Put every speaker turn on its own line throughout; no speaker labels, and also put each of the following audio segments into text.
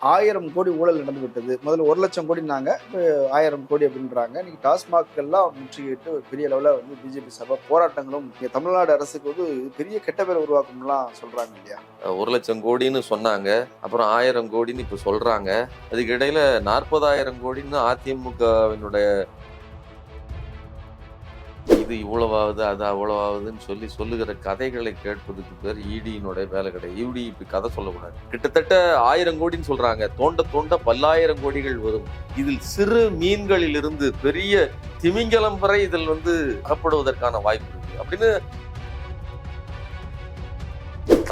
ஆயிரம் கோடி ஊழல் நடந்து விட்டது. முதல்ல ஒரு லட்சம் கோடினாங்க இப்போ ஆயிரம் கோடி அப்படின்றாங்க. இன்னைக்கு டாஸ்மாக் எல்லாம் பெரிய லெவலில் வந்து பிஜேபி சார்பாக போராட்டங்களும் தமிழ்நாடு அரசுக்கு வந்து பெரிய கெட்ட பேர் உருவாக்கும்லாம் சொல்றாங்க இல்லையா?
ஒரு லட்சம் கோடின்னு சொன்னாங்க. அப்புறம் ஆயிரம் கோடின்னு இப்ப சொல்றாங்க. அதுக்கு இடையில நாற்பதாயிரம் கோடின்னு அதிமுகவினுடைய இது இவ்வளவாகுது அது அவ்வளவாகுதுன்னு சொல்லி சொல்லுகிற கதைகளை கேட்பதுக்கு பேர் இடியினுடைய வேலை கிடையாது. இடி இப்படி கதை சொல்லக்கூடாது. கிட்டத்தட்ட ஆயிரம் கோடின்னு சொல்றாங்க. தோண்ட தோண்ட பல்லாயிரம் கோடிகள் வரும். இதில் சிறு மீன்களில் இருந்து பெரிய திமிங்கலம் வரை இதில் வந்து அகப்படுவதற்கான வாய்ப்பு இருக்கு. அப்படின்னு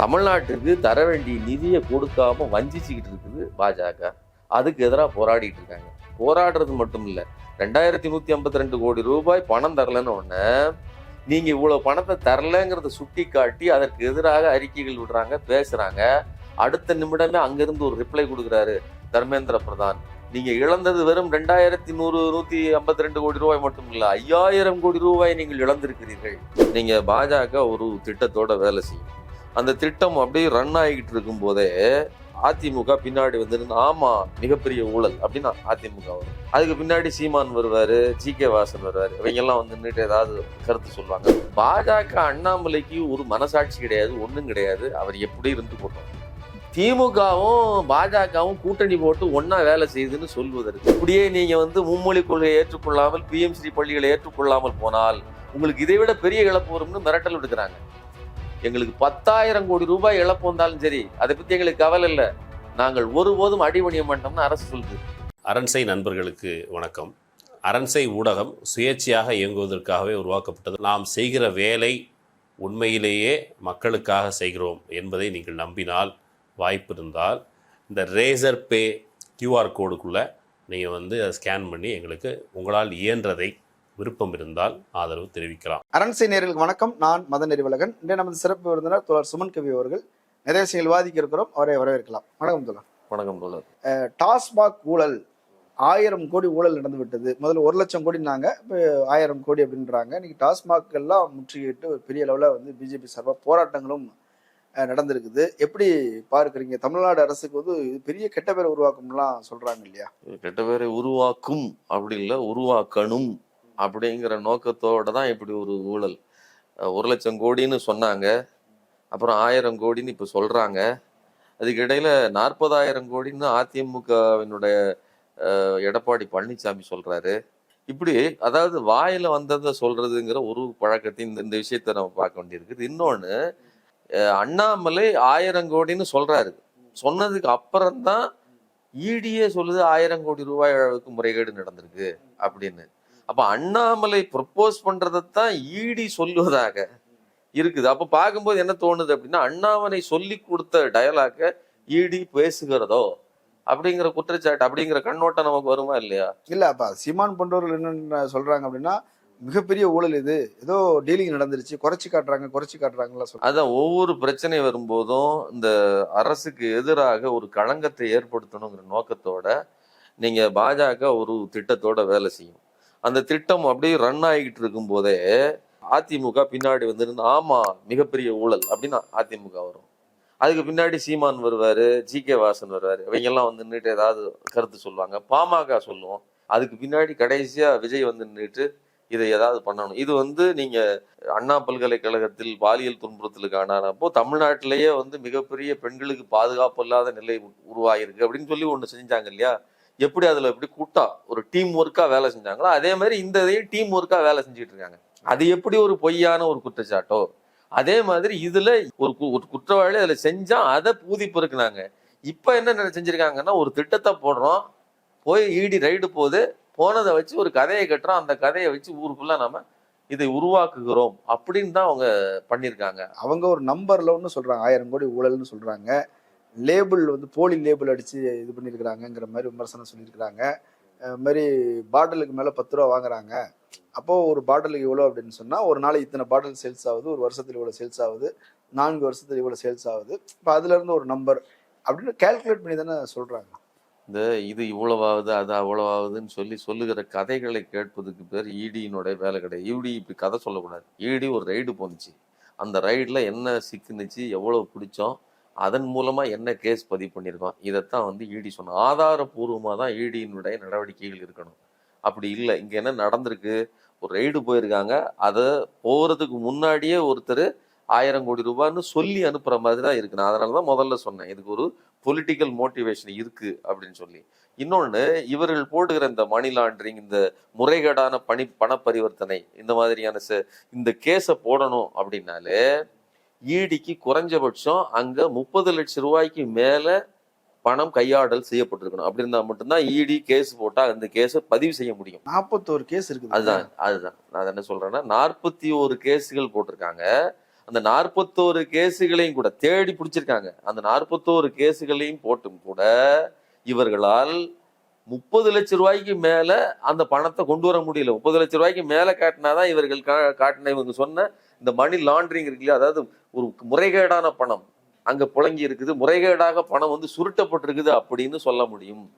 தமிழ்நாட்டுக்கு தர வேண்டிய நிதியை கொடுக்காம வஞ்சிச்சுக்கிட்டு இருக்குது பாஜக. அதுக்கு எதிராக போராடிட்டு இருக்காங்க. போராடுறது மட்டும் இல்லை ரெண்டாயிரத்தி நூத்தி ஐம்பத்தி ரெண்டு கோடி ரூபாய் பணம் தரலன்னு உடனே நீங்க இவ்வளவு பணத்தை தரலங்கிறத சுட்டி காட்டி அதற்கு எதிராக அறிக்கைகள் விடுறாங்க பேசுறாங்க. அடுத்த நிமிடமே அங்கிருந்து ஒரு ரிப்ளை கொடுக்குறாரு தர்மேந்திர பிரதான். நீங்க இழந்தது வெறும் ரெண்டாயிரத்தி நூறு நூத்தி ஐம்பத்தி ரெண்டு கோடி ரூபாய் மட்டும் இல்ல ஐயாயிரம் கோடி ரூபாய் நீங்கள் இழந்திருக்கிறீர்கள். நீங்க பாஜக ஒரு திட்டத்தோட வேலை செய்யும். அந்த திட்டம் அப்படியே ரன் ஆகிட்டு இருக்கும் போதே அதிமுக பின்னாடி வந்து ஆமா மிகப்பெரிய ஊழல் அப்படின்னு அதிமுக வரும். அதுக்கு பின்னாடி சீமான் வருவாரு ஜி கே வாசன் வருவாரு. இவங்க எல்லாம் வந்து நின்றுட்டு ஏதாவது கருத்து சொல்லுவாங்க. பாஜக அண்ணாமலைக்கு ஒரு மனசாட்சி கிடையாது ஒன்றும் கிடையாது. அவர் எப்படி இருந்து போட்டோம் திமுகவும் பாஜகவும் கூட்டணி போட்டு ஒன்னா வேலை செய்யுதுன்னு சொல்வதற்கு. இப்படியே நீங்க வந்து மும்மொழி கொள்கையை ஏற்றுக்கொள்ளாமல் பிஎம்சி பள்ளிகளை ஏற்றுக்கொள்ளாமல் போனால் உங்களுக்கு இதை விட பெரிய இழப்பு வரும்னு மிரட்டல் விடுக்கிறாங்க. எங்களுக்கு பத்தாயிரம் கோடி ரூபாய் இழப்பு வந்தாலும் சரி அதை பற்றி எங்களுக்கு கவலை இல்லை. நாங்கள் ஒருபோதும் அடிபணிய மாட்டோம்னு அரசு சொல்லுது.
அரண்சை நண்பர்களுக்கு வணக்கம். அரண்சை ஊடகம் சுயேட்சையாக இயங்குவதற்காகவே உருவாக்கப்பட்டது. நாம் செய்கிற வேலை உண்மையிலேயே மக்களுக்காக செய்கிறோம் என்பதை நீங்கள் நம்பினால் வாய்ப்பு இருந்தால் இந்த ரேசர் பே கியூஆர் கோடுக்குள்ளே நீங்கள் வந்து அதை ஸ்கேன் பண்ணி எங்களுக்கு உங்களால் இயன்றதை விருப்பம் இருந்தால் ஆதரவு தெரிவிக்கலாம்.
அரண்சை நேர்களுக்கு வணக்கம். நான் மதன் நெறிவலகன் இன்றைய நமது சிறப்பு விருந்தினர் தோழர் சுமன் கவி அவர்கள். நிறைய விஷயங்கள் விவாதிக்க இருக்கிறோம் அவரை வரவேற்கலாம். வணக்கம் தோழர்.
வணக்கம் தோழர்.
டாஸ்மாக் ஊழல் ஆயிரம் கோடி ஊழல் நடந்து விட்டது. முதல்ல ஒரு லட்சம் கோடினாங்க இப்போ ஆயிரம் கோடி அப்படின்றாங்க. இன்னைக்கு டாஸ்மாக் எல்லாம் முற்றுகையிட்டு ஒரு பெரிய அளவில் வந்து பிஜேபி சார்பாக போராட்டங்களும் நடந்திருக்குது. எப்படி பார்க்குறீங்க? தமிழ்நாடு அரசுக்கு வந்து இது பெரிய கெட்ட பேர் உருவாக்கும்லாம் சொல்றாங்க இல்லையா?
கெட்ட பேரை உருவாக்கும். அப்படி இல்லை உருவாக்கணும். அப்படிங்கிற நோக்கத்தோட தான் இப்படி ஒரு ஊழல். ஒரு லட்சம் கோடின்னு சொன்னாங்க. அப்புறம் ஆயிரம் கோடின்னு இப்போ சொல்கிறாங்க அதுக்கு இடையில நாற்பதாயிரம் கோடின்னு அதிமுகவினுடைய எடப்பாடி பழனிசாமி சொல்கிறாரு இப்படி அதாவது வாயில் வந்ததை சொல்கிறதுங்கிற ஒரு பழக்கத்தையும் இந்த இந்த விஷயத்தை நம்ம பார்க்க வேண்டியிருக்குது. இன்னொன்று அண்ணாமலை ஆயிரம் கோடின்னு சொல்கிறாரு சொன்னதுக்கு அப்புறம்தான் ஈடியே சொல்லுது ஆயிரம் கோடி ரூபாய் அளவுக்கு முறைகேடு நடந்திருக்கு அப்படின்னு. அப்ப அண்ணாமலை ப்ரொப்போஸ் பண்றதைத்தான் ஈடி சொல்லுவதாக இருக்குது. அப்ப பார்க்கும்போது என்ன தோணுது அப்படின்னா அண்ணாமலை சொல்லி கொடுத்த டயலாக ஈடி பேசுகிறதோ அப்படிங்கிற குற்றச்சாட்டு அப்படிங்கிற கண்ணோட்டம் நமக்கு வருமா இல்லையா?
இல்ல அப்ப சீமான் போன்றவர்கள் என்ன சொல்றாங்க அப்படின்னா மிகப்பெரிய ஊழல் இது. ஏதோ டீலிங் நடந்துருச்சு குறைச்சி காட்டுறாங்க குறைச்சி காட்டுறாங்கலாம்
அதான் ஒவ்வொரு பிரச்சனை வரும்போதும் இந்த அரசுக்கு எதிராக ஒரு களங்கத்தை ஏற்படுத்தணுங்கிற நோக்கத்தோட நீங்க பாஜக ஒரு திட்டத்தோட வேலை செய்யும். அந்த திட்டம் அப்படியே ரன் ஆகிட்டு இருக்கும் போதே அதிமுக பின்னாடி வந்து ஆமா மிகப்பெரிய ஊழல் அப்படின்னு அதிமுக வரும். அதுக்கு பின்னாடி சீமான் வருவாரு ஜி கே வாசன் வருவாரு. இவங்க எல்லாம் வந்து நின்னுட்டு ஏதாவது கருத்து சொல்லுவாங்க. பாமக சொல்லுவோம். அதுக்கு பின்னாடி கடைசியா விஜய் வந்து நின்றுட்டு இதை ஏதாவது பண்ணணும். இது வந்து நீங்க அண்ணா பல்கலைக்கழகத்தில் பாலியல் துன்புறுத்தலுக்கு ஆனானப்போ தமிழ்நாட்டிலேயே வந்து மிகப்பெரிய பெண்களுக்கு பாதுகாப்பு இல்லாத நிலை உருவாயிருக்கு உருவாகிருக்கு அப்படின்னு சொல்லி ஒண்ணு செஞ்சாங்க இல்லையா? எப்படி அதுல எப்படி கூட்டா ஒரு டீம் ஒர்க்கா வேலை செஞ்சாங்களோ அதே மாதிரி இந்த இதையும் டீம் ஒர்க்கா வேலை செஞ்சுட்டு இருக்காங்க. அது எப்படி ஒரு பொய்யான ஒரு குற்றச்சாட்டோ? அதே மாதிரி இதுல ஒரு கு- ஒரு குற்றவாளி அதுல செஞ்சா அதை பூதி பொறுக்குனாங்க இப்ப என்ன செஞ்சுருக்காங்கன்னா செஞ்சிருக்காங்கன்னா ஒரு திட்டத்தை போடுறோம். போய் ஈடி ரைடு போகுது போனதை வச்சு ஒரு கதையை கட்டுறோம். அந்த கதையை வச்சு ஊருக்குள்ள நம்ம இதை உருவாக்குகிறோம் அப்படின்னு தான் அவங்க பண்ணியிருக்காங்க.
அவங்க ஒரு நம்பர்ல ஒன்று சொல்றாங்க. ஆயிரம் கோடி ஊழல்னு சொல்றாங்க. லேபிள் வந்து போலி லேபிள் அடிச்சு இது பண்ணியிருக்கிறாங்கங்கிற மாதிரி விமர்சனம் சொல்லியிருக்கிறாங்க. மாதிரி பாட்டிலுக்கு மேலே பத்து ரூபா வாங்குறாங்க. அப்போ ஒரு பாட்டிலுக்கு இவ்வளோ அப்படின்னு சொன்னா ஒரு நாளைக்கு இத்தனை பாட்டில் சேல்ஸ் ஆகுது ஒரு வருஷத்துல இவ்வளோ சேல்ஸ் ஆகுது நான்கு வருஷத்துல இவ்வளோ சேல்ஸ் ஆகுது. இப்போ அதுல இருந்து ஒரு நம்பர் அப்படின்னு கால்குலேட் பண்ணி தானே சொல்றாங்க.
இந்த இது இவ்வளவாகுது அது அவ்வளவாகுதுன்னு சொல்லி சொல்லுகிற கதைகளை கேட்பதுக்கு பேர் இடியினுடைய வேலை கிடையாது. இடி இப்படி கதை சொல்லக்கூடாது. இடி ஒரு ரைடு போனுச்சு அந்த ரைடில் என்ன சிக்குனுச்சு எவ்வளோ பிடிச்சோம் அதன் மூலமாக என்ன கேஸ் பதிவு பண்ணியிருக்கோம் இதைத்தான் வந்து இடி சொன்னோம் ஆதாரபூர்வமாக தான் இடியினுடைய நடவடிக்கைகள் இருக்கணும். அப்படி இல்லை. இங்கே என்ன நடந்திருக்கு? ஒரு ரெய்டு போயிருக்காங்க. அதை போகிறதுக்கு முன்னாடியே ஒருத்தர் ஆயிரம் கோடி ரூபான்னு சொல்லி அனுப்புகிற மாதிரி தான் இருக்கு நான் அதனால தான் முதல்ல சொன்னேன். இதுக்கு ஒரு பொலிட்டிக்கல் மோட்டிவேஷன் இருக்குது அப்படின்னு சொல்லி. இன்னொன்று இவர்கள் போடுகிற இந்த மணி லாண்டரிங் இந்த முறைகேடான பணி பண பரிவர்த்தனை இந்த மாதிரியான இந்த கேஸை போடணும் அப்படின்னாலே ஈடிக்கு குறைஞ்சபட்சம் அங்க முப்பது லட்சம் ரூபாய்க்கு மேல பணம் கையாடல் செய்யப்பட்டிருக்கணும். அப்படி இருந்தா மட்டும்தான் இடி கேஸ் போட்டா அந்த கேஸை பதிவு செய்ய முடியும்.
நாற்பத்தோரு கேஸ் இருக்குது.
அதுதான் அதுதான். நான் என்ன சொல்றேன்னா நாற்பத்தி ஒரு கேஸுகள் போட்டிருக்காங்க. அந்த நாற்பத்தோரு கேஸுகளையும் கூட தேடி பிடிச்சிருக்காங்க. அந்த நாற்பத்தோரு கேஸுகளையும் போட்டும் கூட இவர்களால் முப்பது லட்சம் ரூபாய்க்கு மேல அந்த பணத்தை கொண்டு வர முடியல. முப்பது லட்சம் ரூபாய்க்கு மேல காட்டினாதான் இவர்கள் காட்டின இவங்க சொன்ன இந்த மணி லாண்டரிங் இருக்கு இல்லையா? அதாவது ஒரு முறைகேடான பணம் அங்க புழங்கி இருக்குது. முறைகேடாக பணம் வந்து சுருட்டப்பட்டிருக்குது அப்படின்னு சொல்ல முடியும்.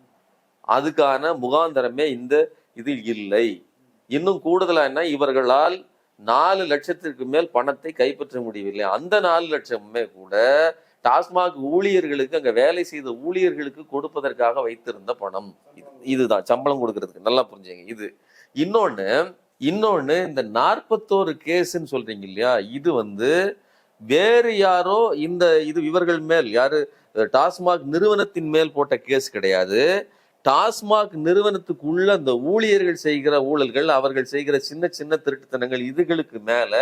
அதுக்கான முகாந்தரமே இந்த இதில் இல்லை. இன்னும் கூடுதலா என்ன? இவர்களால் நாலு லட்சத்திற்கு மேல் பணத்தை கைப்பற்ற முடியவில்லை. அந்த நாலு லட்சமுமே கூட டாஸ்மாக் ஊழியர்களுக்கு அங்க வேலை செய்த ஊழியர்களுக்கு கொடுப்பதற்காக வைத்திருந்த பணம். இது- இதுதான். சம்பளம் கொடுக்கறதுக்கு. நல்லா புரிஞ்சுங்க. இது. இன்னொன்னு இன்னொன்று இந்த நாற்பத்தோரு கேஸுன்னு சொல்றீங்க இல்லையா? இது வந்து வேறு யாரோ இந்த இது இவர்கள் மேல் யாரு? டாஸ்மாக் நிறுவனத்தின் மேல் போட்ட கேஸ் கிடையாது. டாஸ்மாக் நிறுவனத்துக்குள்ள அந்த ஊழியர்கள் செய்கிற ஊழல்கள் அவர்கள் செய்கிற சின்ன சின்ன திருட்டுத்தனங்கள் இதுகளுக்கு மேல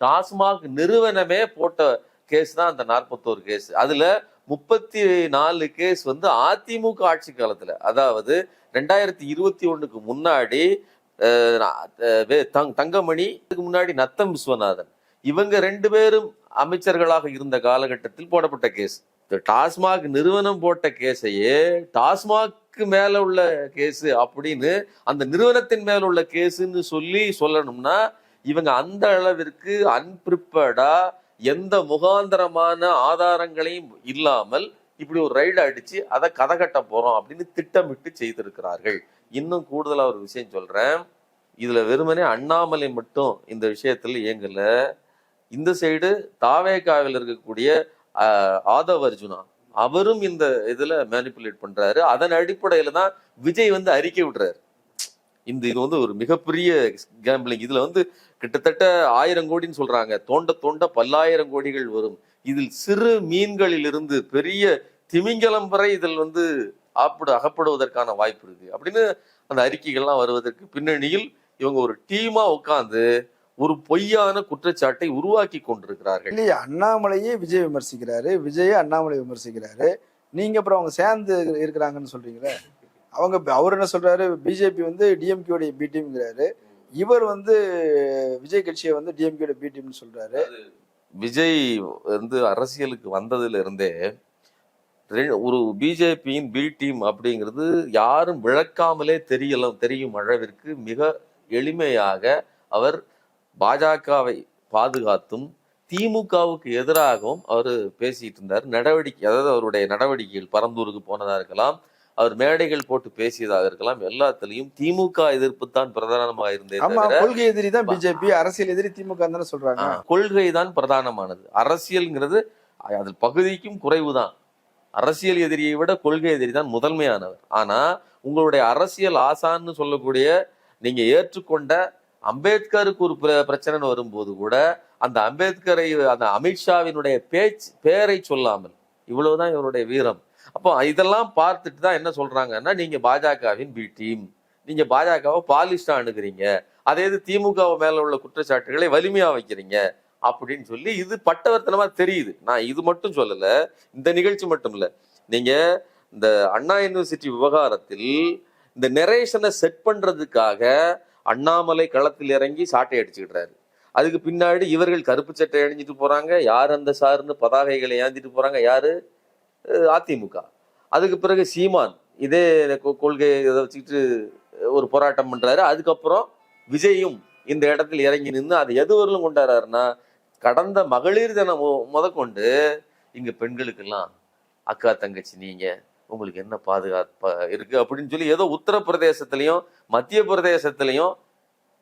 டாஸ்மாக் நிறுவனமே போட்ட கேஸ் தான் அந்த நாற்பத்தோரு கேஸ். அதுல முப்பத்தி நாலு கேஸ் வந்து அதிமுக ஆட்சி காலத்துல. அதாவது ரெண்டாயிரத்தி இருபத்தி ஒண்ணுக்கு முன்னாடி தங்கமணி இதுக்கு முன்னாடி நத்தம் விஸ்வநாதன். இவங்க ரெண்டு பேரும் அமைச்சர்களாக இருந்த காலகட்டத்தில் போடப்பட்ட கேஸ். டாஸ்மாக் நிறுவனம் போட்ட கேஸையே டாஸ்மாக்கு மேல உள்ள கேஸ் அப்படின்னு அந்த நிறுவனத்தின் மேல உள்ள கேஸுன்னு சொல்லி சொல்லணும்னா இவங்க அந்த அளவிற்கு அன்பிரிப்பேர்டா எந்த முகாந்தரமான ஆதாரங்களையும் இல்லாமல் இப்படி ஒரு ரைடு அடிச்சு அதை கதை கட்ட போறோம் அப்படின்னு திட்டமிட்டு செய்திருக்கிறார்கள். இன்னும் கூடுதலாக ஒரு விஷயம் சொல்றேன். இதுல வெறுமனே அண்ணாமலை மட்டும் இந்த விஷயத்துல இயங்கல. இந்த சைடு தாவேகாவில் இருக்கக்கூடிய ஆதவ் அர்ஜுனா அவரும் இந்த இதுல மேனிப்புலேட் பண்றாரு. அதன் அடிப்படையில தான் விஜய் வந்து அறிக்கை விடுறாரு. இந்த இது வந்து ஒரு மிகப்பெரிய கேம்பிளிங் இதுல வந்து கிட்டத்தட்ட ஆயிரம் கோடின்னு சொல்றாங்க. தோண்ட தோண்ட பல்லாயிரம் கோடிகள் வரும். இதில் சிறு மீன்களிலிருந்து பெரிய திமிங்கலம் வரை இதில் வந்து ஆப்பிடு அகப்படுவதற்கான வாய்ப்பு இருக்கு. அப்படின்னு அந்த அறிக்கைகள்லாம் வருவதற்கு பின்னணியில் இவங்க ஒரு டீமா உட்கார்ந்து ஒரு பொய்யான குற்றச்சாட்டை உருவாக்கி கொண்டிருக்கிறார்கள்.
இல்லையா அண்ணாமலையே விஜய் விமர்சிக்கிறாரு விஜயே அண்ணாமலை விமர்சிக்கிறாரு. நீங்க அப்புறம் அவங்க சேர்ந்து இருக்கிறாங்கன்னு சொல்றீங்களே அவங்க அவர் என்ன சொல்றாரு? பிஜேபி வந்து டிஎம்கேடைய பி டீம்ங்கிறாரு. இவர் வந்து விஜய் கட்சியை வந்து டிஎம்கேட பி டீம்னு சொல்றாரு.
விஜய் வந்து அரசியலுக்கு வந்ததுல இருந்தே ஒரு பிஜேபியின் பி டீம் அப்படிங்கிறது யாரும் விளக்காமலே தெரியலாம் தெரியும் அளவிற்கு மிக எளிமையாக அவர் பாஜகவை பாதுகாத்தும் திமுகவுக்கு எதிராகவும் அவர் பேசிட்டு இருந்தார். நடவடிக்கை அதாவது அவருடைய நடவடிக்கைகள் பரந்தூருக்கு போனதா இருக்கலாம் அவர் மேடைகள் போட்டு பேசியதாக இருக்கலாம் எல்லாத்துலயும் திமுக எதிர்ப்பு தான் பிரதானமாக இருந்தே
ஆமா
தவிர
கொள்கை எதிரி தான் பிஜேபி அரசியல் எதிரி திமுக தானே சொல்றாங்க.
கொள்கை தான் பிரதானமானது. அரசியல்ங்கிறது அதில் பகுதிக்கும் குறைவுதான். அரசியல் எதிரியை விட கொள்கை எதிரி தான் முதன்மையானவர். ஆனா உங்களுடைய அரசியல் ஆசான்னு சொல்லக்கூடிய நீங்க ஏற்றுக்கொண்ட அம்பேத்கருக்கு ஒரு பிரச்சனைன்னு வரும்போது கூட அந்த அம்பேத்கரை அந்த அமித்ஷாவினுடைய பேச்சு பேரை சொல்லாமல் இவ்வளவுதான் இவருடைய வீரம். அப்போ இதெல்லாம் பார்த்துட்டு தான் என்ன சொல்றாங்கன்னா நீங்க பாஜகவின் பி டீம் நீங்க பாஜகவை பாலிஷ்டா அணுகிறீங்க. அதே இது திமுக மேல உள்ள குற்றச்சாட்டுகளை வலிமையா வைக்கிறீங்க. அப்படின்னு சொல்லி இது பட்டவர்த்தனமா தெரியுது. நான் இது மட்டும் சொல்லல இந்த நிகழ்ச்சி மட்டும் இல்ல. நீங்க இந்த அண்ணா யூனிவர்சிட்டி விவகாரத்தில் இந்த நெரேஷனை செட் பண்றதுக்காக அண்ணாமலை களத்தில் இறங்கி சாட்டை அடிச்சுக்கிட்டாரு. அதுக்கு பின்னாடி இவர்கள் கருப்பு சட்டை அணிஞ்சிட்டு போறாங்க யார் அந்த சாருன்னு பதாகைகளை ஏந்திட்டு போறாங்க யாரு? அதிமுக. அதுக்கு பிறகு சீமான் இதே கொள்கை இதை வச்சுக்கிட்டு ஒரு போராட்டம் பண்றாரு. அதுக்கப்புறம் விஜயும் இந்த இடத்துல இறங்கி நின்று அதை எது வரலும் கொண்டாடுறாருன்னா கடந்த மகளிர் தினம் முதற்கொண்டு இங்கே பெண்களுக்கெல்லாம் அக்கா தங்கச்சி நீங்கள் உங்களுக்கு என்ன பாதுகாப்பா இருக்குது அப்படின்னு சொல்லி ஏதோ உத்தரப்பிரதேசத்துலேயும் மத்திய பிரதேசத்துலேயும்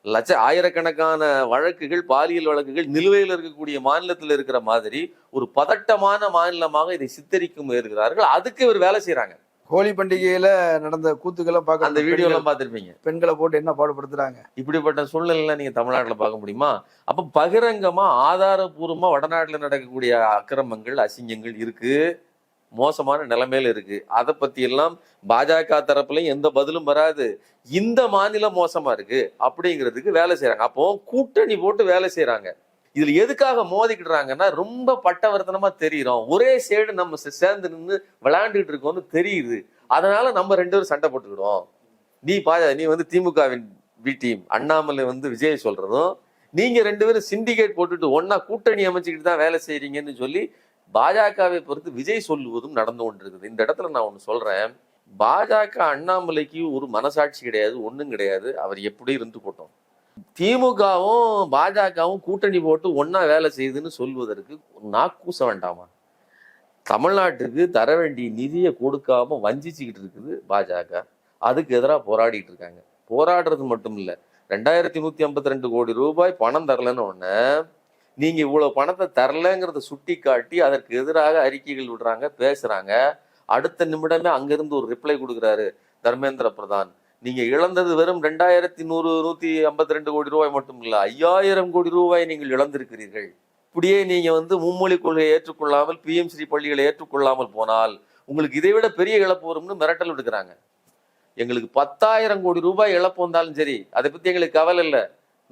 லட்ச ஆயிரக்கணக்கான வழக்குகள் பாலியல் வழக்குகள் நிலுவையில் இருக்கக்கூடிய மாநிலத்தில் இருக்கிற மாதிரி ஒரு பதட்டமான மாநிலமாக இதை சித்தரிக்க இருக்கிறார்கள் அதுக்கு இவர் வேலை செய்கிறாங்க
ஹோலி பண்டிகையில நடந்த கூத்துக்களை பார்க்க
அந்த வீடியோ எல்லாம் பார்த்திருப்பீங்க.
பெண்களை போட்டு என்ன பாடுபடுத்துறாங்க?
இப்படிப்பட்ட சூழ்நிலை நீங்க தமிழ்நாட்டுல பார்க்க முடியுமா? அப்ப பகிரங்கமா ஆதாரபூர்வமா வடநாட்டுல நடக்கக்கூடிய அக்கிரமங்கள் அசிங்கங்கள் இருக்கு. மோசமான நிலைமையில இருக்கு. அதை பத்தி எல்லாம் பாஜக தரப்புலயும் எந்த பதிலும் வராது. இந்த மாநிலம் மோசமா இருக்கு. அப்படிங்கிறதுக்கு வேலை செய்யறாங்க அப்போ கூட்டணி போட்டு வேலை செய்யறாங்க இதுல எதுக்காக மோதிக்கிடுறாங்கன்னா ரொம்ப பட்டவர்த்தனமா தெரியுறோம். ஒரே சைடு நம்ம சேர்ந்து நின்று விளையாண்டுட்டு இருக்கோம்னு தெரியுது. அதனால நம்ம ரெண்டு பேரும் சண்டை போட்டுக்கிடுவோம். நீ பா நீ வந்து திமுகவின் பி டீம் அண்ணாமலை வந்து விஜய் சொல்றதும் நீங்க ரெண்டு பேரும் சிண்டிகேட் போட்டுட்டு ஒன்னா கூட்டணி அமைச்சுக்கிட்டு தான் வேலை செய்யறீங்கன்னு சொல்லி பாஜகவை பொறுத்து விஜய் சொல்லுவதும் நடந்து கொண்டிருக்குது. இந்த இடத்துல நான் ஒன்று சொல்றேன். பாஜக அண்ணாமலைக்கு ஒரு மனசாட்சி கிடையாது ஒன்றும் கிடையாது. அவர் எப்படி இருந்து போட்டோம்? திமுகவும் பாஜகவும் கூட்டணி போட்டு ஒன்னா வேலை செய்யுதுன்னு சொல்வதற்கு நான் கூச வேண்டாமா? தமிழ்நாட்டுக்கு தர வேண்டிய நிதியை கொடுக்காம வஞ்சிச்சுக்கிட்டு இருக்குது பாஜக. அதுக்கு எதிராக போராடிட்டு இருக்காங்க. போராடுறது மட்டும் இல்ல. ரெண்டாயிரத்தி நூத்தி ஐம்பத்தி ரெண்டு கோடி ரூபாய் பணம் தரலன்னு ஒண்ணு நீங்க இவ்வளவு பணத்தை தரலங்கிறத சுட்டி காட்டி அதற்கு எதிராக அறிக்கைகள் விடுறாங்க பேசுறாங்க. அடுத்த நிமிடமே அங்கிருந்து ஒரு ரிப்ளை கொடுக்குறாரு தர்மேந்திர பிரதான். நீங்க இழந்தது வெறும் ரெண்டாயிரத்தி நூறு நூத்தி ஐம்பத்தி ரெண்டு கோடி ரூபாய் மட்டும் இல்ல ஐயாயிரம் கோடி ரூபாய் நீங்கள் இழந்திருக்கிறீர்கள். இப்படியே நீங்க வந்து மும்மொழி கொள்கையை ஏற்றுக்கொள்ளாமல் பிஎம் பள்ளிகளை ஏற்றுக்கொள்ளாமல் போனால் உங்களுக்கு இதை விட பெரிய இழப்பு வரும்னு மிரட்டல் விடுக்கிறாங்க. எங்களுக்கு பத்தாயிரம் கோடி ரூபாய் இழப்பு வந்தாலும் சரி அதை பத்தி எங்களுக்கு கவலை இல்லை.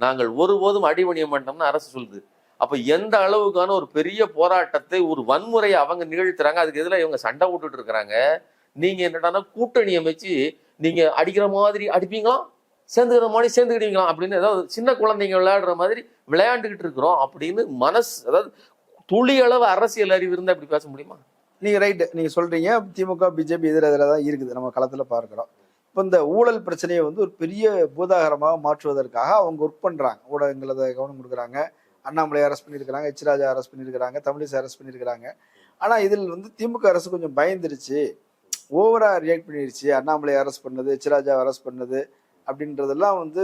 நாங்கள் ஒருபோதும் அடிபணிய மாட்டோம்னு அரசு சொல்லுது. அப்ப எந்த அளவுக்கான ஒரு பெரிய போராட்டத்தை ஒரு வன்முறையை அவங்க நிகழ்த்துறாங்க அதுக்கு எதிராக இவங்க சண்டை விட்டுட்டு இருக்கிறாங்க. நீங்க என்னடான்னா கூட்டணி அமைச்சு நீங்கள் அடிக்கிற மாதிரி அடிப்பீங்களா? சேர்ந்துக்கிற மாதிரி சேர்ந்துக்கிட்டீங்களா அப்படின்னு ஏதாவது சின்ன குழந்தைங்க விளையாடுற மாதிரி விளையாண்டுக்கிட்டு இருக்கிறோம் அப்படின்னு மனசு அதாவது துளி அளவு அரசியல் அறிவு இருந்தால் இப்படி பேச முடியுமா?
நீங்கள் ரைட்டு நீங்கள் சொல்கிறீங்க திமுக பிஜேபி எதிர எதிராக தான் இருக்குது. நம்ம களத்தில் பார்க்குறோம். இப்போ இந்த ஊழல் பிரச்சனையை வந்து ஒரு பெரிய பூதாகரமாக மாற்றுவதற்காக அவங்க ஒர்க் பண்ணுறாங்க ஊடகங்கள் அதை கவனம் கொடுக்குறாங்க. அண்ணாமலை அரெஸ்ட் பண்ணியிருக்கிறாங்க எச் ராஜா அரெஸ்ட் பண்ணியிருக்கிறாங்க தமிழிசை அரெஸ்ட் பண்ணியிருக்கிறாங்க. ஆனால் இதில் வந்து திமுக அரசு கொஞ்சம் பயந்துருச்சு. ஓவராக ரியாக்ட் பண்ணிடுச்சு அண்ணாமலை அரெஸ்ட் பண்ணது சிராஜாவை அரெஸ்ட் பண்ணது அப்படின்றதெல்லாம் வந்து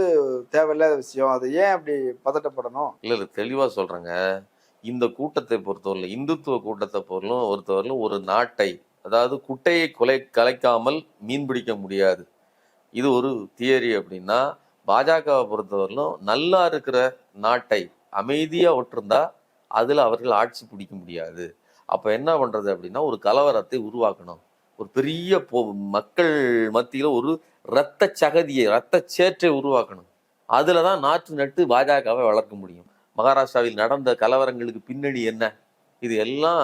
தேவையில்லாத விஷயம். அதை ஏன் அப்படி பதட்டப்படணும்?
இல்லை இல்லை தெளிவாக சொல்கிறேங்க இந்த கூட்டத்தை பொறுத்தவரையில் இந்துத்துவ கூட்டத்தை பொருளும் ஒருத்தவரையிலும் ஒரு நாட்டை அதாவது குட்டையை கொலை கலைக்காமல் மீன் பிடிக்க முடியாது. இது ஒரு தியரி அப்படின்னா பாஜகவை பொறுத்தவரையிலும் நல்லா இருக்கிற நாட்டை அமைதியாக விட்டுருந்தா அதில் அவர்கள் ஆட்சி பிடிக்க முடியாது. அப்போ என்ன பண்ணுறது அப்படின்னா ஒரு கலவரத்தை உருவாக்கணும். ஒரு பெரிய மக்கள் மத்தியில் ஒரு இரத்த சகதியை இரத்த சேற்றை உருவாக்கணும். அதில் தான் நாற்று நட்டு பாஜகவை வளர்க்க முடியும். மகாராஷ்டிராவில் நடந்த கலவரங்களுக்கு பின்னணி என்ன? இது எல்லாம்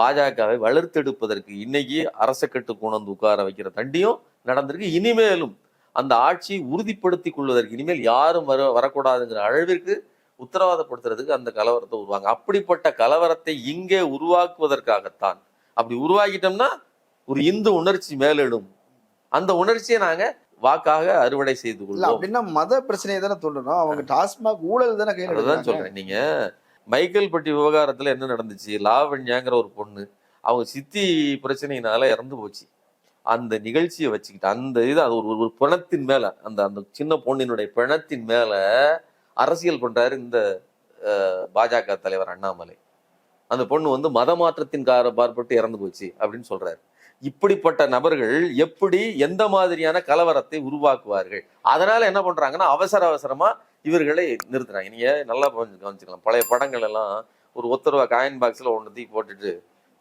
பாஜகவை வளர்த்தெடுப்பதற்கு இன்னைக்கு அரச கட்டு கொண்டு உட்கார வைக்கிற தண்டியும் நடந்திருக்கு. இனிமேலும் அந்த ஆட்சியை உறுதிப்படுத்தி கொள்வதற்கு இனிமேல் யாரும் வர வரக்கூடாதுங்கிற அளவிற்கு உத்தரவாதப்படுத்துறதுக்கு அந்த கலவரத்தை உருவாங்க. அப்படிப்பட்ட கலவரத்தை இங்கே உருவாக்குவதற்காகத்தான். அப்படி உருவாக்கிட்டோம்னா ஒரு இந்து உணர்ச்சி மேலெழும் அந்த உணர்ச்சியை நாங்க வாக்காக அறுவடை செய்து கொள்வோம்.
அப்படின்னா மத பிரச்சனையை தானே சொல்லணும் அவங்க டாஸ்மாக் ஊழல் தானே கையில் எடுக்கிறாங்க.
சொல்றேன். நீங்க மைக்கேல் பட்டி விவகாரத்துல என்ன நடந்துச்சு? லாவண்யாங்கிற ஒரு பொண்ணு அவங்க சித்தி பிரச்சனையினால இறந்து போச்சு. அந்த நிகழ்ச்சியை வச்சுக்கிட்டு அந்த இது அது ஒரு ஒரு பிணத்தின் மேல அந்த அந்த சின்ன பொண்ணினுடைய பிணத்தின் மேல அரசியல் பண்றாரு இந்த பாஜக தலைவர் அண்ணாமலை. அந்த பொண்ணு வந்து மத மாற்றத்தின் கார பார்ப்பட்டு இறந்து போச்சு அப்படின்னு சொல்றாரு. இப்படிப்பட்ட நபர்கள் எப்படி எந்த மாதிரியான கலவரத்தை உருவாக்குவார்கள்? அதனால என்ன பண்றாங்கன்னா அவசர அவசரமா இவர்களை நிறுத்துறாங்க. நீங்க நல்லா கவனிச்சுக்கலாம். பழைய படங்கள் எல்லாம் ஒரு ஒத்த காயின் பாக்ஸ்ல ஒன்று தூக்கி போட்டுட்டு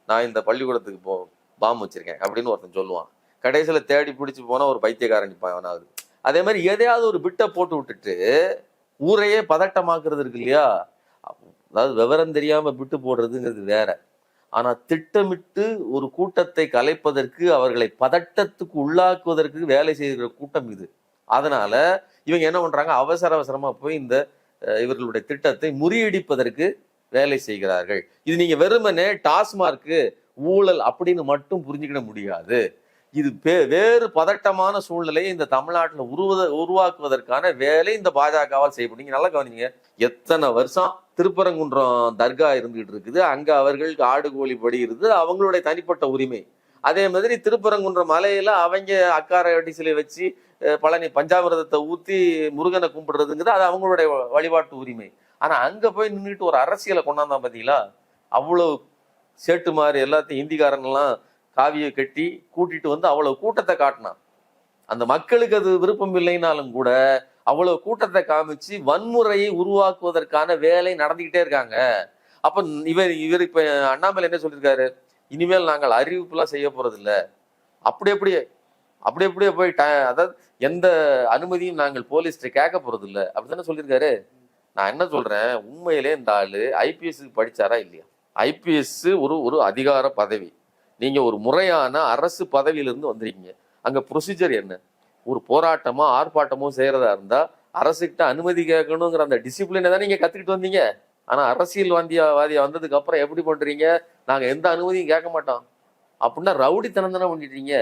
நான் இந்த பள்ளிக்கூடத்துக்கு போ பாம்பு வச்சிருக்கேன் அப்படின்னு ஒருத்தன் சொல்லுவான். கடைசியில தேடி பிடிச்சி போனா ஒரு பைத்தியக்காரன் நிப்பான் அதே மாதிரி எதையாவது ஒரு பிட்டை போட்டு விட்டுட்டு ஊரையே பதட்டமாக்குறது இருக்கு இல்லையா? அதாவது விவரம் தெரியாம பிட்டு போடுறதுங்கிறது வேற. ஆனால் திட்டமிட்டு ஒரு கூட்டத்தை கலைப்பதற்கு அவர்களை பதட்டத்துக்கு உள்ளாக்குவதற்கு வேலை செய்கிற கூட்டம் இது. அதனால இவங்க என்ன பண்றாங்க? அவசர அவசரமா போய் இந்த இவர்களுடைய திட்டத்தை முறியடிப்பதற்கு வேலை செய்கிறார்கள். இது நீங்க வெறுமனே டாஸ்மார்க்கு ஊழல் அப்படின்னு மட்டும் புரிஞ்சுக்கிட முடியாது. இது வேறு பதட்டமான சூழ்நிலையை இந்த தமிழ்நாட்டில் உருவத உருவாக்குவதற்கான வேலை இந்த பாஜகவால் செய்யப்படும். நீங்க நல்லா கவனிங்க. எத்தனை வருஷம் திருப்பரங்குன்றம் தர்கா இருந்துகிட்டு இருக்குது. அங்கே அவர்களுக்கு ஆடு கோழி படி இருக்குது அவங்களுடைய தனிப்பட்ட உரிமை. அதே மாதிரி திருப்பரங்குன்ற மலையில அவங்க அக்கார சிலை வச்சு பழனி பஞ்சாமிரதத்தை ஊற்றி முருகனை கும்பிடுறதுங்கிறது அது அவங்களுடைய வழிபாட்டு உரிமை. ஆனால் அங்கே போய் நின்றுட்டு ஒரு அரசியலை கொண்டாந்தான் பார்த்தீங்களா அவ்வளோ சேட்டு மாதிரி எல்லாத்தையும் இந்திக்காரங்கெல்லாம் காவியை கட்டி கூட்டிட்டு வந்து அவ்வளோ கூட்டத்தை காட்டினான். அந்த மக்களுக்கு அது விருப்பம் இல்லைனாலும் கூட அவ்வளவு கூட்டத்தை காமிச்சு வன்முறையை உருவாக்குவதற்கான வேலை நடந்துகிட்டே இருக்காங்க. அப்ப இவர் இவர் இப்ப அண்ணாமலை என்ன சொல்லியிருக்காரு? இனிமேல் நாங்கள் அறிவிப்புலாம் செய்ய போறது இல்ல அப்படி அப்படியே அப்படி அப்படியே போய் அதாவது எந்த அனுமதியும் நாங்கள் போலீஸ்ட்டு கேட்க போறது இல்ல அப்படித்தானே சொல்லியிருக்காரு? நான் என்ன சொல்றேன்? உண்மையிலே இந்த ஆளு ஐபிஎஸ் படிச்சாரா இல்லையா? ஐபிஎஸ் ஒரு ஒரு அதிகார பதவி. நீங்க ஒரு முறையான அரசு பதவியிலிருந்து வந்திருக்கீங்க. அங்க ப்ரொசீஜர் என்ன? ஒரு போராட்டமோ ஆர்ப்பாட்டமோ செய்யறதா இருந்தா அரசுக்கிட்ட அனுமதி கேட்கணுங்கிற அந்த டிசிப்ளினை தான் நீங்க கத்துக்கிட்டு வந்தீங்க. ஆனா அரசியல்வாதியா வாதியா வந்ததுக்கு அப்புறம் எப்படி பண்றீங்க? நாங்க எந்த அனுமதியும் கேட்க மாட்டோம். அப்படின்னா ரவுடி தனந்தனம் பண்ணிட்டீங்க.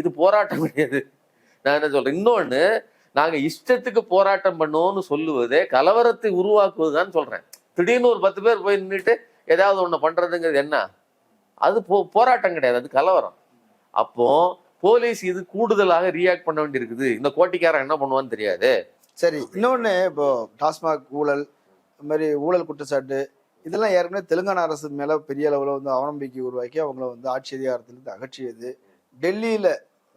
இது போராட்டம் கிடையாது. நான் என்ன சொல்றேன்? இன்னொன்னு நாங்க இஷ்டத்துக்கு போராட்டம் பண்ணுவோம்னு சொல்லுவதே கலவரத்தை உருவாக்குவதுதான் சொல்றேன். திடீர்னு ஒரு பத்து பேர் போய் நின்றுட்டு ஏதாவது ஒண்ணு பண்றதுங்கிறது என்ன? அது போ போராட்டம் கிடையாது. அது கலவரம். அப்போ போலீஸ் இது கூடுதலாக ரியாக்ட் பண்ண வேண்டியிருக்குது. இந்த கோட்டிக்காரன் என்ன பண்ணுவான்னு தெரியாது.
சரி இன்னொன்னு இப்போ டாஸ்மாக் ஊழல் இந்த மாதிரி ஊழல் குற்றச்சாட்டு இதெல்லாம் ஏற்கனவே தெலுங்கானா அரசு மேல பெரிய அளவில் வந்து அவநம்பிக்கை உருவாக்கி அவங்கள வந்து ஆட்சி அதிகாரத்திலிருந்து அகற்றியது. டெல்லியில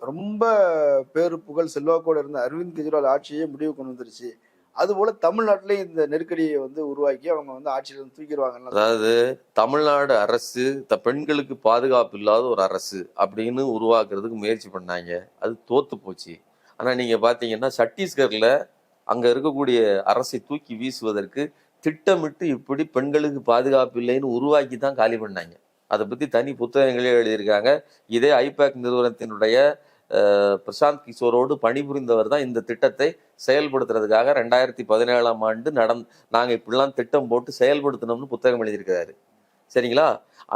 ரொம்ப பேரு புகழ் செல்வாக்கோடு இருந்த அரவிந்த் கெஜ்ரிவால் ஆட்சியே முடிவு கொண்டு வந்துருச்சு. அதுபோல தமிழ்நாட்டிலையும் இந்த நெருக்கடியை வந்து உருவாக்கி அவங்க வந்து ஆட்சியிலிருந்து தூக்கிடுவாங்க
அதாவது தமிழ்நாடு அரசு த பெண்களுக்கு பாதுகாப்பு இல்லாத ஒரு அரசு அப்படின்னு உருவாக்குறதுக்கு முயற்சி பண்ணாங்க. அது தோத்து போச்சு. ஆனால் நீங்கள் பார்த்தீங்கன்னா சத்தீஸ்கரில் அங்கே இருக்கக்கூடிய அரசை தூக்கி வீசுவதற்கு திட்டமிட்டு இப்படி பெண்களுக்கு பாதுகாப்பு இல்லைன்னு உருவாக்கி தான் காலி பண்ணாங்க. அதை பற்றி தனி புத்தகங்களே எழுதியிருக்காங்க. இதே ஐபேக் நிறுவனத்தினுடைய பிரசாந்த் கிஷோரோடு பணிபுரிந்தவர் தான் இந்த திட்டத்தை செயல்படுத்துறதுக்காக ரெண்டாயிரத்தி பதினேழாம் ஆண்டு நடந் நாங்கள் இப்படிலாம் திட்டம் போட்டு செயல்படுத்தினோம்னு புத்தகம் எழுதியிருக்கிறாரு. சரிங்களா?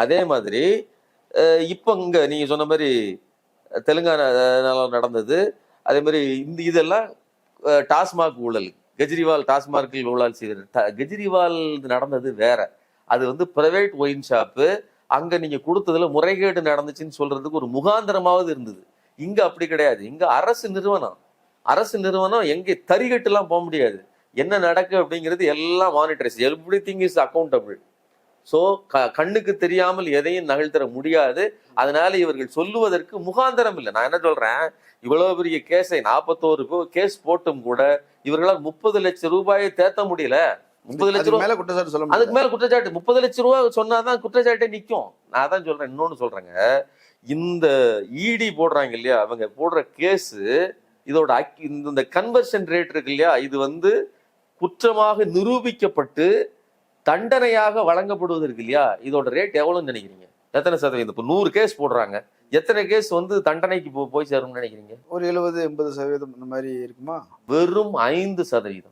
அதே மாதிரி இப்போ இங்கே நீங்கள் சொன்ன மாதிரி தெலுங்கானா நடந்தது. அதே மாதிரி இந்த இதெல்லாம் டாஸ்மாக் ஊழல் கெஜ்ரிவால் டாஸ்மார்க்கில் ஊழல் செய்த கெஜ்ரிவால் நடந்தது வேற. அது வந்து பிரைவேட் ஒயின் ஷாப்பு. அங்கே நீங்கள் கொடுத்ததுல முறைகேடு நடந்துச்சுன்னு சொல்கிறதுக்கு ஒரு முகாந்திரமாவது இருந்தது. இங்க அப்படி கிடையாது. இங்க அரசு நிறுவனம். அரசு நிறுவனம் எங்க தறிகட்டுலாம் போக முடியாது. என்ன நடக்கு அப்படிங்கிறது எல்லாம் monetize everything is accountable so கண்ணுக்கு தெரியாமல் எதையும் நகழ்த்தர முடியாது. அதனால இவர்கள் சொல்லுவதற்கு முகாந்திரம் இல்லை. நான் என்ன சொல்றேன்? இவ்வளவு பெரிய கேஸை நாற்பத்தோரு கேஸ் போட்டும் கூட இவர்களால் முப்பது லட்சம் ரூபாயை தேத்த முடியல. முப்பது லட்சம் ரூபாய்
மேல குற்றச்சாட்டு சொல்ல
அதுக்கு மேல குற்றச்சாட்டு. முப்பது லட்சம் ரூபா சொன்னாதான் குற்றச்சாட்டே நிக்கும். நான் தான் சொல்றேன். இன்னொன்னு சொல்றேங்க. இந்த இடி போடுறாங்க இல்லையா அவங்க போடுற கேஸ் இதோட அக்- இந்த- கன்வர்ஷன் ரேட் இருக்கு இல்லையா இது வந்து குற்றமாக நிரூபிக்கப்பட்டு தண்டனையாக வழங்கப்படுவது இருக்கு இல்லையா இதோட ரேட் எவ்வளவுன்னு நினைக்கிறீங்க? எத்தனை சதவீதம்? இப்போ நூறு கேஸ் போடுறாங்க. எத்தனை கேஸ் வந்து தண்டனைக்கு போ- போய் சேரும்னு நினைக்கிறீங்க?
ஒரு எழுபது எண்பது சதவீதம் இந்த மாதிரி இருக்குமா?
வெறும் ஐந்து சதவீதம்.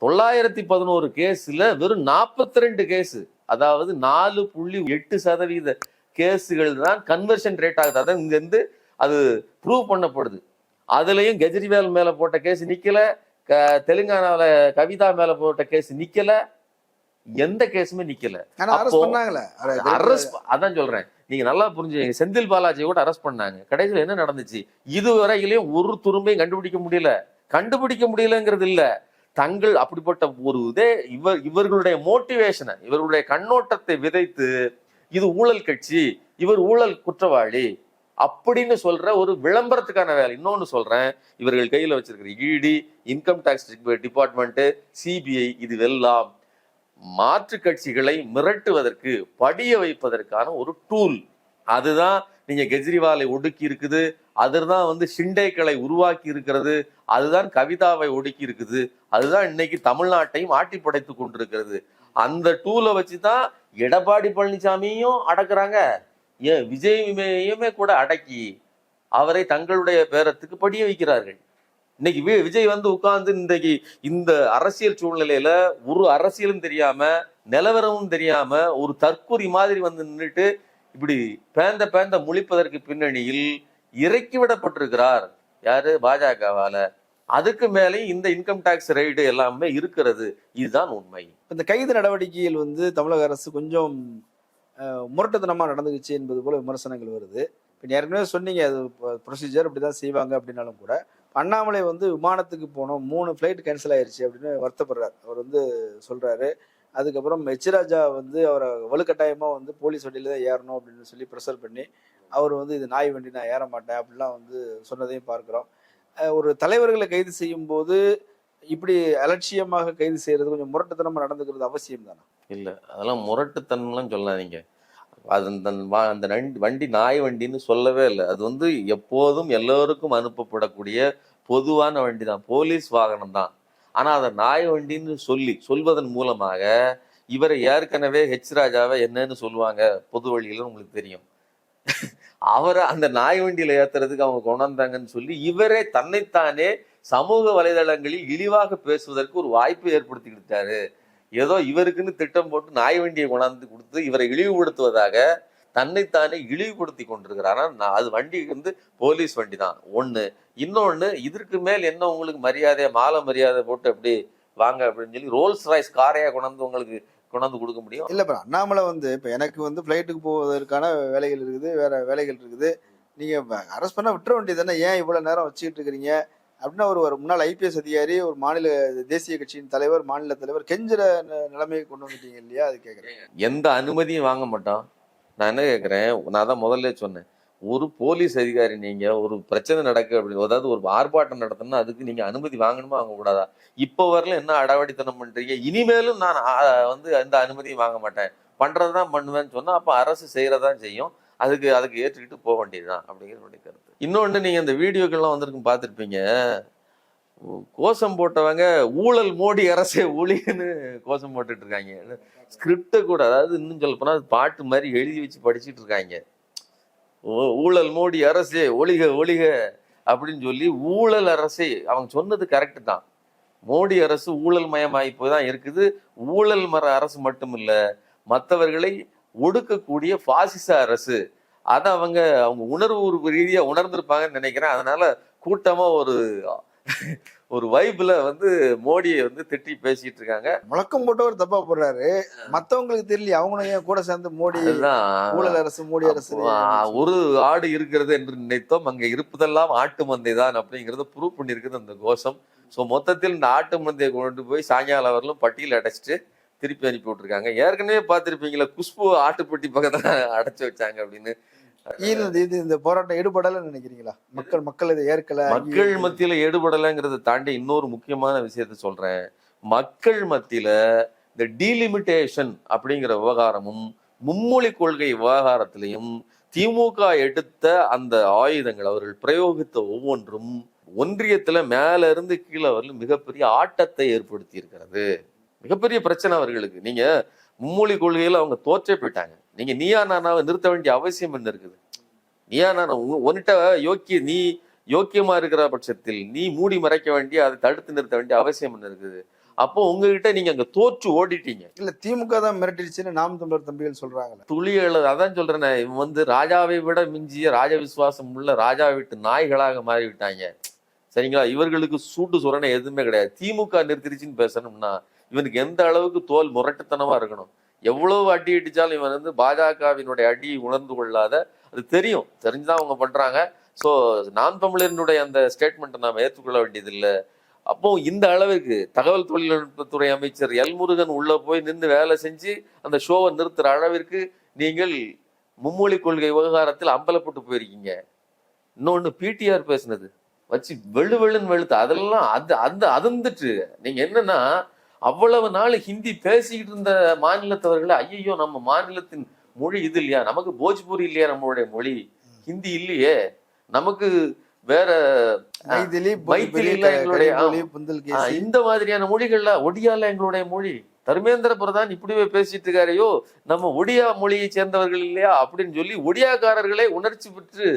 தொள்ளாயிரத்தி பதினோரு கேஸ்ல வெறும் நாற்பத்தி ரெண்டு கேஸ் அதாவது நாலு புள்ளி எட்டு சதவீத கேஸுகள் தான் கன்வர்ஷன் ரேட் ஆகுது. அதான் இங்க இருந்து அது ப்ரூவ் பண்ணப்படுது. அதுலயும் கெஜ்ரிவால் மேல போட்ட கேஸ் நிக்கல. க- தெலுங்கானாவுல கவிதா மேல போட்ட கேஸ் நிக்கல. எந்த கேஸுமே நிக்கல.
அரஸ்ட்
அதான் சொல்றேன். நீங்க நல்லா புரிஞ்சுங்க செந்தில் பாலாஜி கூட அரெஸ்ட் பண்ணாங்க. கடைசியில் என்ன நடந்துச்சு? இதுவரையிலையும் ஒரு துரும்பையும் கண்டுபிடிக்க முடியல. கண்டுபிடிக்க முடியலங்கிறது இல்ல. தங்கள் அப்படிப்பட்ட ஒரு இதே இவர் இவர்களுடைய மோட்டிவேஷனை இவர்களுடைய கண்ணோட்டத்தை விதைத்து இது ஊழல் கட்சி இவர் ஊழல் குற்றவாளி அப்படின்னு சொல்ற ஒரு விளம்பரத்துக்கான வேலை. இன்னொன்னு சொல்றேன் இவர்கள் கையில வச்சிருக்கிற இடி இன்கம் டாக்ஸ் டிபார்ட்மெண்ட் சிபிஐ இதுவெல்லாம் மாற்று கட்சிகளை மிரட்டுவதற்கு படிய வைப்பதற்கான ஒரு டூல் அதுதான் நீங்க கெஜ்ரிவாலை ஒடுக்கி இருக்குது அதுதான் வந்து ஷிண்டேக்களை உருவாக்கி இருக்கிறது. அதுதான் கவிதாவை ஒடுக்கி இருக்குது. அதுதான் இன்னைக்கு தமிழ்நாட்டையும் ஆட்டி படைத்து கொண்டிருக்கிறது. அந்த டூலை வச்சுதான் எடப்பாடி பழனிசாமியும் அடக்குறாங்க. ஏன் விஜயுமே கூட அடக்கி அவரை தங்களுடைய பேரத்துக்கு படிய வைக்கிறார்கள். இன்னைக்கு வி- விஜய் வந்து உட்கார்ந்து இன்றைக்கு இந்த அரசியல் சூழ்நிலையில ஒரு அரசியலும் தெரியாம நிலவரமும் தெரியாம ஒரு தற்கொலை மாதிரி வந்து நின்றுட்டு இப்படி பேந்த பேந்த முழிப்பதற்கு பின்னணியில் இறக்கி விடப்பட்டிருக்கிறார். யாரு? பாஜகவால. அதுக்கு மேலேயும் இந்த இன்கம் டாக்ஸ் ரைடு எல்லாமே இருக்கிறது. இதுதான் உண்மை.
இந்த கைது நடவடிக்கையில் வந்து தமிழக அரசு கொஞ்சம் அஹ், முரட்டுத்தனமா நடந்துக்குச்சு என்பது போல விமர்சனங்கள் வருது. இப்போ ஏற்கனவே சொன்னீங்க அது ப்ரொசீஜர் அப்படிதான் செய்வாங்க அப்படின்னாலும் கூட. அண்ணாமலை வந்து விமானத்துக்கு போனோம் மூணு ஃப்ளைட் கேன்சல் ஆயிருச்சு அப்படின்னு வருத்தப்படுறார். அவர் வந்து சொல்றாரு அதுக்கப்புறம் மெச்சிராஜா வந்து அவரை வலுக்கட்டாயமாக வந்து போலீஸ் வண்டியில் தான் ஏறணும் அப்படின்னு சொல்லி ப்ரெஷர் பண்ணி அவர் வந்து இது நாய் வண்டி நான் ஏற மாட்டேன் அப்படிலாம் வந்து சொன்னதையும் பார்க்குறோம். ஒரு தலைவர்களை கைது செய்யும் போது இப்படி அலட்சியமாக கைது செய்யறது கொஞ்சம் முரட்டுத்தனமாக நடந்துக்கிறது அவசியம் தானே?
இல்லை அதெல்லாம் முரட்டுத்தனம்லாம் சொல்லாதீங்க. அது அந்த அந்த நண்டி- வண்டி நாய் வண்டின்னு சொல்லவே இல்லை. அது வந்து எப்போதும் எல்லோருக்கும் அனுப்பப்படக்கூடிய பொதுவான வண்டி தான் போலீஸ் வாகனம் தான் ஆனா அதை நாய் வண்டின்னு சொல்லி சொல்வதன் மூலமாக இவரை ஏற்கனவே ஹெச் ராஜாவை என்னன்னு சொல்லுவாங்க பொது வழியில உங்களுக்கு தெரியும். அவரை அந்த நாய் வண்டியில ஏத்துறதுக்கு அவங்க கொண்டாந்தாங்கன்னு சொல்லி இவரே தன்னைத்தானே சமூக வலைதளங்களில் இழிவாக பேசுவதற்கு ஒரு வாய்ப்பு ஏற்படுத்தி கொடுத்தாரு ஏதோ இவருக்குன்னு திட்டம் போட்டு நாய் வண்டியை கொண்டாந்து கொடுத்து இவரை இழிவுபடுத்துவதாக தன்னைத்தானே இழிவுபடுத்தி கொண்டிருக்கிறார். ஆனா நான் அது வண்டி வந்து போலீஸ் வண்டி தான் ஒண்ணு இன்னொன்னு இதற்கு மேல் என்ன உங்களுக்கு மரியாதை மாலை மரியாதை போட்டு அப்படி வாங்க அப்படின்னு சொல்லி ரோல்ஸ் ராய்ஸ் காரையா கொண்டாந்து உங்களுக்கு கொண்டாந்து கொடுக்க முடியும்?
இல்ல இப்ப அண்ணாமலை வந்து இப்ப எனக்கு வந்து ஃப்ளைட்டுக்கு போவதற்கான வேலைகள் இருக்குது வேற வேலைகள் இருக்குது. நீங்க அரெஸ்ட் பண்ண விட்டுற வேண்டியது ஏன் இவ்வளவு நேரம் வச்சுக்கிட்டு இருக்கிறீங்க? அப்படின்னு ஒரு ஒரு முன்னாள் ஐபிஎஸ் அதிகாரி ஒரு மாநில தேசிய கட்சியின் தலைவர் மாநில தலைவர் கெஞ்சுற நிலைமையை கொண்டு வந்துட்டீங்க இல்லையா? அது கேக்குறேன்.
எந்த அனுமதியும் வாங்க மாட்டோம் நான் என்ன கேட்குறேன் நான் தான் முதல்ல சொன்னேன். ஒரு போலீஸ் அதிகாரி நீங்க ஒரு பிரச்சனை நடக்கு அப்படின்னு அதாவது ஒரு ஆர்ப்பாட்டம் நடத்தணும்னா அதுக்கு நீங்க அனுமதி வாங்கணுமா வாங்க கூடாதா இப்போ வரல என்ன அடாவடித்தனம் பண்றீங்க? இனிமேலும் நான் வந்து எந்த அனுமதியும் வாங்க மாட்டேன். பண்றதுதான் பண்ணுவேன்னு சொன்னா அப்ப அரசு செய்யறதான் செய்யும். அதுக்கு அதுக்கு ஏற்றுக்கிட்டு போக வேண்டியதுதான் அப்படிங்கிறது என்னுடைய கருத்து. இன்னொன்று நீங்க இந்த வீடியோக்கள்லாம் வந்திருக்கும் பார்த்துருப்பீங்க. கோஷம் போட்டவங்க ஊழல் மோடி அரசே ஊழியன்னு கோஷம் போட்டுட்டு இருக்காங்க. ஸ்கிரிப்டை கூட அதாவது இன்னும் சொல்ல போனால் அது பாட்டு மாதிரி எழுதி வச்சு படிச்சிட்டு இருக்காங்க. ஊழல் மோடி அரசே ஒளிக ஒளிக அப்படின்னு சொல்லி ஊழல் அரசே அவங்க சொன்னது கரெக்டு தான். மோடி அரசு ஊழல் மயமாகி போய் தான் இருக்குது. ஊழல் மர அரசு மட்டும் இல்லை மற்றவர்களை ஒடுக்கக்கூடிய பாசிச அரசு. அதை அவங்க அவங்க உணர்வு ரீதியாக உணர்ந்திருப்பாங்கன்னு நினைக்கிறேன். அதனால கூட்டமாக ஒரு ஒரு வைப்ல வந்து மோடியை வந்து திட்டி பேசிட்டு இருக்காங்க.
முழக்கம் போட்டவர் தப்பா போடுறாரு. மத்தவங்களுக்கு தெரியல அவங்களும் ஏன் கூட சேர்ந்து மோடி ஊழல் அரசு மோடி அரசு
ஒரு ஆடு இருக்கிறது என்று நினைத்தோம். அங்க இருப்பதெல்லாம் ஆட்டு மந்தை தான் அப்படிங்கறத ப்ரூவ் பண்ணியிருக்குது அந்த கோஷம். ஸோ மொத்தத்தில் இந்த ஆட்டு மந்தையை கொண்டு போய் சாயங்காலம் வரலும் பட்டியல் அடைச்சிட்டு திருப்பி அனுப்பி விட்டுருக்காங்க. ஏற்கனவே பார்த்திருப்பீங்களா குஷ்பு ஆட்டுப்பட்டி பக்கத்துல அடைச்சு வச்சாங்க அப்படின்னு.
இது இந்த போராட்டம் ஈடுபடலன்னு நினைக்கிறீங்களா? மக்கள் மக்கள் இதை ஏற்கல.
மக்கள் மத்தியில ஈடுபடலைங்கிறத தாண்டி இன்னொரு முக்கியமான விஷயத்த சொல்றேன். மக்கள் மத்தியில இந்த டீலிமிட்டேஷன் அப்படிங்கிற விவகாரமும் மும்மொழி கொள்கை விவகாரத்திலையும் திமுக எடுத்த அந்த ஆயுதங்கள் அவர்கள் பிரயோகித்த ஒவ்வொன்றும் ஒன்றியத்துல மேல இருந்து கீழே வரலும் மிகப்பெரிய ஆட்டத்தை ஏற்படுத்தி இருக்கிறது மிகப்பெரிய பிரச்சனை அவர்களுக்கு. நீங்க மும்மொழி கொள்கையில அவங்க தோற்றே போயிட்டாங்க. நீங்க நீயா நானாவை நிறுத்த வேண்டிய அவசியம் என்ன இருக்குது? நீயா நானா உன்- உன்கிட்ட யோக்கிய நீ யோக்கியமா இருக்கிற பட்சத்தில் நீ மூடி மறைக்க வேண்டிய அதை தடுத்து நிறுத்த வேண்டிய அவசியம் என்ன இருக்குது? அப்போ உங்ககிட்ட நீங்க அங்க தோற்று ஓடிட்டீங்க.
இல்ல திமுக தான் மிரட்டிடுச்சுன்னு நாம் தமிழர் தம்பிகள் சொல்றாங்கல்ல.
துளி அதான் சொல்றேனே இவன் வந்து ராஜாவை விட மிஞ்சிய ராஜ விசுவாசம் உள்ள ராஜா விட்டு நாய்களாக மாறி விட்டாங்க சரிங்களா? இவர்களுக்கு சூட்டு சுரணை எதுவுமே கிடையாது. திமுக நிறுத்திருச்சுன்னு பேசணும்னா இவனுக்கு எந்த அளவுக்கு தோல் முரட்டுத்தனமா இருக்கணும்? எவ்வளவு அடி அடித்தாலும் இவன் வந்து பாஜகவினுடைய அடியை உணர்ந்து கொள்ளாத அது தெரியும். தெரிஞ்சுதான் அவங்க பண்றாங்க. ஸோ நான் தமிழரினுடைய அந்த ஸ்டேட்மெண்ட்டை நாம் ஏற்றுக்கொள்ள வேண்டியதில்லை. அப்போ இந்த அளவுக்கு தகவல் தொழில்நுட்பத்துறை அமைச்சர் எல் முருகன் உள்ள போய் நின்று வேலை செஞ்சு அந்த ஷோவை நிறுத்துற அளவிற்கு நீங்கள் மும்மொழி கொள்கை விவகாரத்தில் அம்பலப்பட்டு போயிருக்கீங்க. இன்னொன்று பிடிஆர் பேசுனது. வச்சு வெளு வெளுன்னு வெளுத்து அதெல்லாம் அது அந்த அதிர்ந்துட்டு நீங்க என்னன்னா அவ்வளவு நாள் ஹிந்தி பேசிக்கிட்டு இருந்த மாநிலத்தவர்களை ஐயோ நம்ம மாநிலத்தின் மொழி இது இல்லையா? நமக்கு போஜ்பூரி இல்லையா நம்மளுடைய மொழி? ஹிந்தி இல்லையே. நமக்கு வேற இந்த மாதிரியான மொழிகள்ல ஒடியால எங்களுடைய மொழி. தர்மேந்திர பிரதான் இப்படிவே பேசிட்டு இருக்காரையோ நம்ம ஒடியா மொழியை சேர்ந்தவர்கள் இல்லையா அப்படின்னு சொல்லி ஒடியாக்காரர்களே உணர்ச்சி பெற்று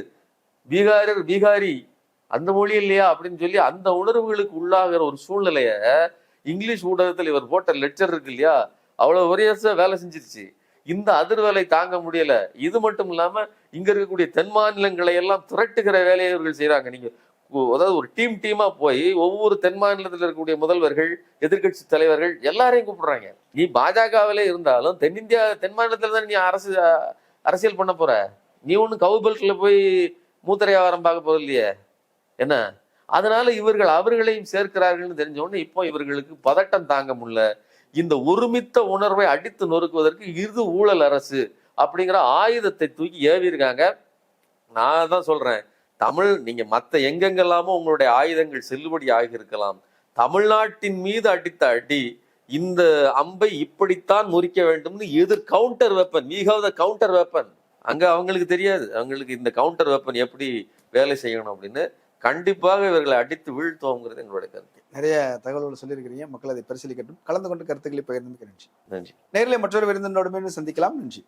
பீகாரர் பீகாரி அந்த மொழி இல்லையா அப்படின்னு சொல்லி அந்த உணர்வுகளுக்கு உள்ளாகிற ஒரு சூழ்நிலைய இங்கிலீஷ் ஊடகத்தில் இவர் போட்ட லெக்சர் இருக்கு இல்லையா? அவ்வளவு வரியச வேலை செஞ்சிருச்சு. இந்த அதிர்வலை தாங்க முடியல. இது மட்டும் இல்லாம இங்க இருக்கக்கூடிய தென் மாநிலங்களை எல்லாம் திரட்டுகிற வேலையை இவர்கள் செய்யறாங்க நீங்க அதாவது ஒரு டீம் டீமா போய் ஒவ்வொரு தென் மாநிலத்தில் இருக்கக்கூடிய முதல்வர்கள் எதிர்க்கட்சி தலைவர்கள் எல்லாரையும் கூப்பிடுறாங்க. நீ பாஜகவிலே இருந்தாலும் தென்னிந்தியா தென் மாநிலத்தில் தான் நீ அரசு அரசியல் பண்ண போற? நீ ஒன்றும் கவுபல்கில் போய் மூத்திரை பார்க்க போறது இல்லையே என்ன? அதனால இவர்கள் அவர்களையும் சேர்க்கிறார்கள்னு தெரிஞ்சோடனே இப்போ இவர்களுக்கு பதட்டம் தாங்க முடியல. இந்த ஒருமித்த உணர்வை அடித்து நொறுக்குவதற்கு இது ஊழல் அரசு அப்படிங்கிற ஆயுதத்தை தூக்கி ஏவிருக்காங்க நான் தான் சொல்றேன் தமிழ் நீங்க மற்ற எங்கெங்கெல்லாமோ உங்களுடைய ஆயுதங்கள் செல்லுபடி ஆகியிருக்கலாம். தமிழ்நாட்டின் மீது அடித்த அடி இந்த அம்பை இப்படித்தான் முறிக்க வேண்டும்னு எதிர் counter weapon we have counter weapon அங்க அவங்களுக்கு தெரியாது அவங்களுக்கு இந்த கவுண்டர் வெப்பன் எப்படி வேலை செய்யணும் அப்படின்னு. கண்டிப்பாக இவர்களை அடித்து வீழ்த்துவோங்கிறது எங்களுடைய கருத்து.
நிறைய தகவல்கள் சொல்லியிருக்கிறீங்க. மக்கள் அதை பரிசீலிக்கட்டும். கலந்து கொண்டு கருத்துக்களை பகிர்ந்து நன்றி.
நன்றி.
நேரில் மற்றொரு விருந்தினோடு சந்திக்கலாம். நன்றி.